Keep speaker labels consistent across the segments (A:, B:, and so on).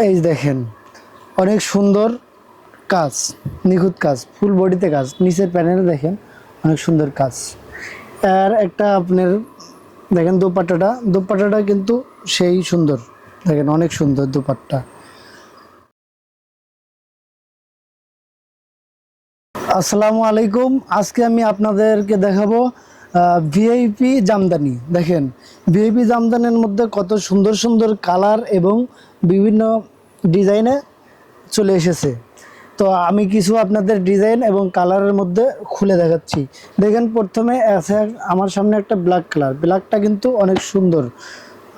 A: এই দেখেন, অনেক সুন্দর কাজ, নিখুঁত কাজ ফুল বডিতে কাজ। নিচের প্যানেলে দেখেন, অনেক সুন্দর কাজ। আর একটা আপনার, দেখেন দোপাট্টাটা দোপাট্টাটা কিন্তু সেই সুন্দর। দেখেন, অনেক সুন্দর দোপাট্টা। আসসালামু আলাইকুম। আজকে আমি আপনাদেরকে দেখাবো ভিআইপি জামদানি। দেখেন ভিআইপি জামদানির মধ্যে কত সুন্দর সুন্দর কালার এবং বিভিন্ন ডিজাইনে চলে এসেছে। তো আমি কিছু আপনাদের ডিজাইন এবং কালারের মধ্যে খুলে দেখাচ্ছি। দেখেন, প্রথমে আছে আমার সামনে একটা ব্ল্যাক কালার। ব্ল্যাকটা কিন্তু অনেক সুন্দর।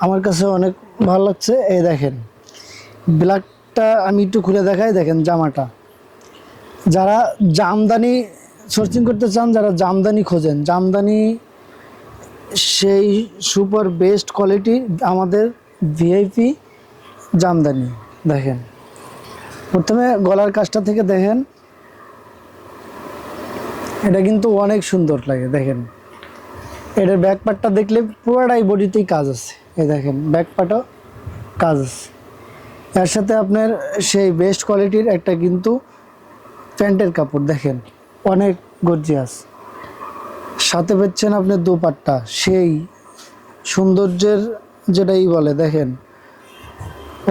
A: আমার কাছে অনেক ভালো লাগছে। এই দেখেন, ব্ল্যাকটা আমি একটু খুলে দেখাই। দেখেন, জামাটা। যারা জামদানি সার্চিং করতে চান, যারা জামদানি খোঁজেন, জামদানি সেই সুপার বেস্ট কোয়ালিটি আমাদের ভিআইপি জামদানি, দেখেন। প্রথমে গলার কাজটা থেকে দেখেন, এটা কিন্তু অনেক সুন্দর লাগে, দেখেন। এটার ব্যাক পার্টটা দেখলে পুরোটাই বডিতেই কাজ আছে, এই দেখেন ব্যাক পার্টও কাজ আছে। এর সাথে আপনার সেই বেস্ট কোয়ালিটির একটা কিন্তু প্যান্টের কাপড়, দেখেন। অনেক গর্জিয়াস সাথে পাচ্ছেন আপনি দোপাট্টা, সেই সৌন্দর্যের যেটাই বলে, দেখেন,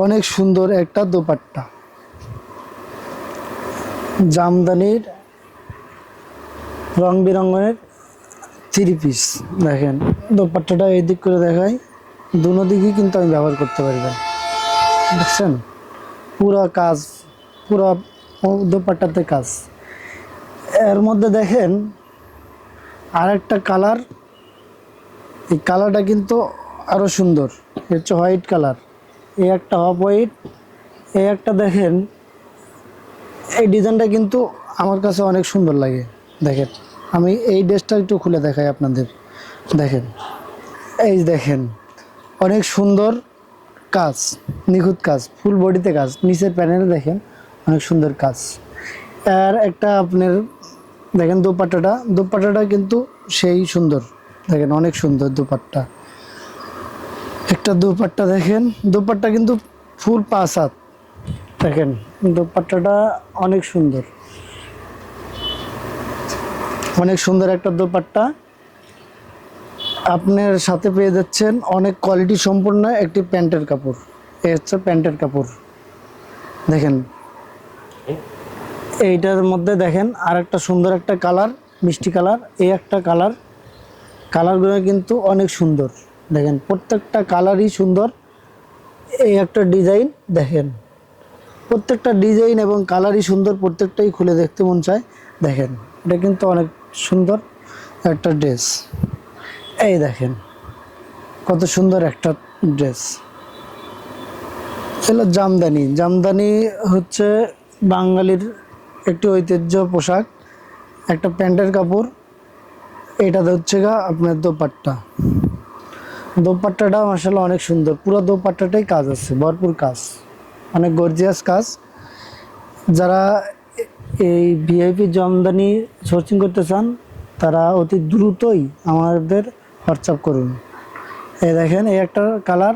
A: অনেক সুন্দর একটা দোপাট্টা। জামদানির রং বেরঙের থ্রি পিস দেখেন। দোপাট্টাটা এই দিক করে দেখাই, দুনো দিকই কিন্তু আমি ব্যবহার করতে পারবেন দেখছেন? পুরা কাজ, পুরা দোপাট্টাতে কাজ। এর মধ্যে দেখেন আরেকটা কালার। এই কালারটা কিন্তু আরও সুন্দর। হচ্ছে হোয়াইট কালার। এই একটা অফ হোয়াইট। এই একটা দেখেন, এই ডিজাইনটা কিন্তু আমার কাছে অনেক সুন্দর লাগে। দেখেন, আমি এই ড্রেসটা একটু খুলে দেখাই আপনাদের। দেখেন, এই দেখেন, অনেক সুন্দর কাজ, নিখুঁত কাজ ফুল বডিতে কাজ। নিচের প্যানেলে দেখেন, অনেক সুন্দর কাজ। আর একটা আপনার দেখেন দোপাট্টাটা দোপাট্টাটা কিন্তু সেই সুন্দর। দেখেন অনেক সুন্দর দোপাট্টা। একটা দোপাট্টা দেখেন, দোপাট্টা কিন্তু ফুল পাঁচ হাত দেখেন, দোপাট্টাটা অনেক সুন্দর। অনেক সুন্দর একটা দোপাট্টা। আপনার সাথে পেয়ে যাচ্ছেন অনেক কোয়ালিটি সম্পন্ন একটি প্যান্টের কাপড়। এ হচ্ছে প্যান্টের কাপড়। দেখেন এইটার মধ্যে দেখেন আর একটা সুন্দর একটা কালার, মিষ্টি কালার, এই একটা কালার। কালারগুলো কিন্তু অনেক সুন্দর। দেখেন, প্রত্যেকটা কালারই সুন্দর। এই একটা ডিজাইন দেখেন। প্রত্যেকটা ডিজাইন এবং কালারই সুন্দর, প্রত্যেকটাই খুলে দেখতে মন চায়। দেখেন, এটা কিন্তু অনেক সুন্দর একটা ড্রেস। এই দেখেন, কত সুন্দর একটা ড্রেস। এগুলো জামদানি। জামদানি হচ্ছে বাঙালির একটি ঐতিহ্য পোশাক, একটা প্যান্টের কাপড় এটা হচ্ছে গা আপনার দোপাট্টা। দোপাট্টাটা মাসাল্লাহ অনেক সুন্দর, পুরো দোপাট্টাটাই কাজ আছে, ভরপুর কাজ, অনেক গর্জিয়াস কাজ। যারা এই ভিআইপি জমদানি সার্চিং করতে চান, তারা অতি দ্রুতই আমাদের হোয়াটসঅ্যাপ করুন। এই দেখেন, এই একটা কালার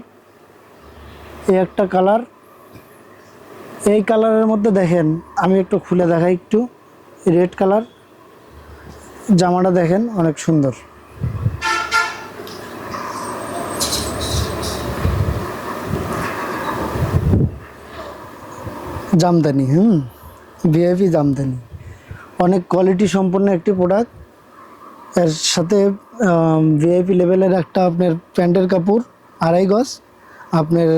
A: এই একটা কালার এই কালারের মধ্যে দেখেন, আমি একটু খুলে দেখাই একটু। Red colour. জামাটা দেখেন, অনেক সুন্দর। জামদানি, হুম? ভিআইপি জামদানি। অনেক কোয়ালিটি সম্পন্ন একটি প্রোডাক্টের সাথে ভিআইপি লেভেলের একটা আপনার প্যান্টের কাপড়, আড়াই গজ। আপনার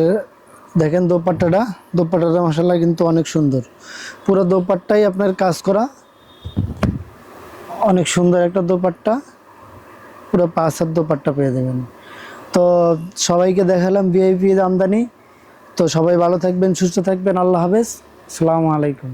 A: দেখেন দোপাট্টাটা। দোপাট্টাটা মশালা কিন্তু অনেক সুন্দর। পুরো দোপাট্টাই আপনার কাজ করা। অনেক সুন্দর একটা দোপাট্টা। পুরো পাঁচ হাত দোপাট্টা পেয়ে দেবেন তো সবাইকে দেখালাম ভিআইপি আমদানি। তো সবাই ভালো থাকবেন, সুস্থ থাকবেন। আল্লাহ হাফেজ। আসসালামু আলাইকুম।